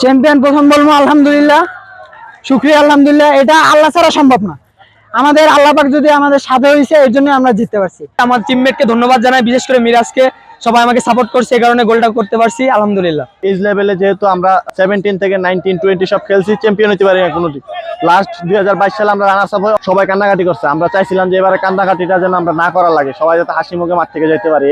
Champion প্রথম বলব, আলহামদুলিল্লাহ। শুক্রিয়া, আলহামদুলিল্লাহ। এটা আল্লাহ ছাড়া সম্ভব না। আমাদের আল্লাহ পাক যদি আমাদের সাথে হয়েছে এর জন্য আমরা জিততে পারছি। আমার টিমমেটকে ধন্যবাদ জানাই, বিশেষ করে মিরাজকে। সবাই আমাকে সাপোর্ট করছে এই কারণে গোলটা করতে পারছি আলহামদুলিল্লাহ। এজ লেভেলে যেহেতু আমরা সেভেন্টিন থেকে নাইনটিন টোয়েন্টি সব খেলছি চ্যাম্পিয়ন হতে পারি না কোনোদিন লাস্ট দুই সালে আমরা রানার্স আপ সবাই কান্নাকাটি করছে। আমরা চাইছিলাম যে এবারে কান্নাকাটিটা যেন আমরা না করা লাগে। সবাই যাতে হাসি মুখে মাঠ থেকে যেতে পারি।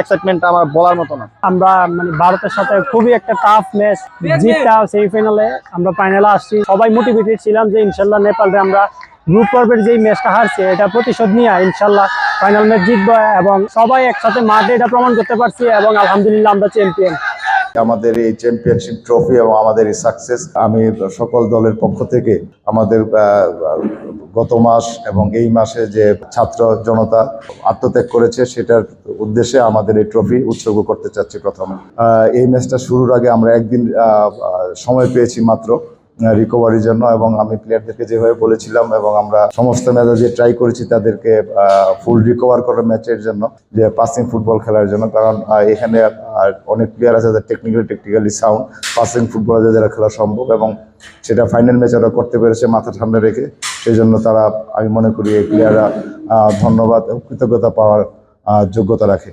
এক্সাইটমেন্টটা আমার বলার মতো না। আমরা মানে ভারতের সাথে খুবই একটা টাফ ম্যাচ জিততে সেমিফাইনালে আমরা ফাইনালে আসছি। সবাই মোটিভেটেড ছিলাম যে ইনশাল্লাহ নেপালে আমরা গ্রুপ পর্বের যেই ম্যাচটা হারছে, এটা প্রতিশোধ নিয়ে ইনশাল্লাহ ফাইনাল ম্যাচ জিতবো এবং সবাই একসাথে মাঠে এটা প্রমাণ করতে পারছি এবং আলহামদুলিল্লাহ আমরা চ্যাম্পিয়ন আমাদের এই চ্যাম্পিয়নশিপ ট্রফি এবং আমাদের এই সাকসেস আমি সকল দলের পক্ষ থেকে আমাদের গত মাস এবং এই মাসে যে ছাত্র জনতা আত্মত্যাগ করেছে, সেটার উদ্দেশ্যে আমাদের এই ট্রফি উৎসর্গ করতে চাচ্ছি প্রথমে। এই ম্যাচটা শুরুর আগে আমরা একদিন সময় পেয়েছি মাত্র। রিকভারির জন্য এবং আমি প্লেয়ারদেরকে যেভাবে বলেছিলাম এবং আমরা সমস্ত ম্যাচে যে ট্রাই করেছি তাদেরকে ফুল রিকভার করার ম্যাচের জন্য, যে পাসিং ফুটবল খেলার জন্য। কারণ এখানে অনেক প্লেয়ার আছে যাদের technically technically sound passing football যারা খেলা সম্ভব এবং সেটা ফাইনাল ম্যাচ ওরা করতে পেরেছে মাথা ঠান্ডা রেখে। সেই জন্য তারা, আমি মনে করি এই প্লেয়াররা ধন্যবাদ কৃতজ্ঞতা পাওয়ার যোগ্যতা রাখে।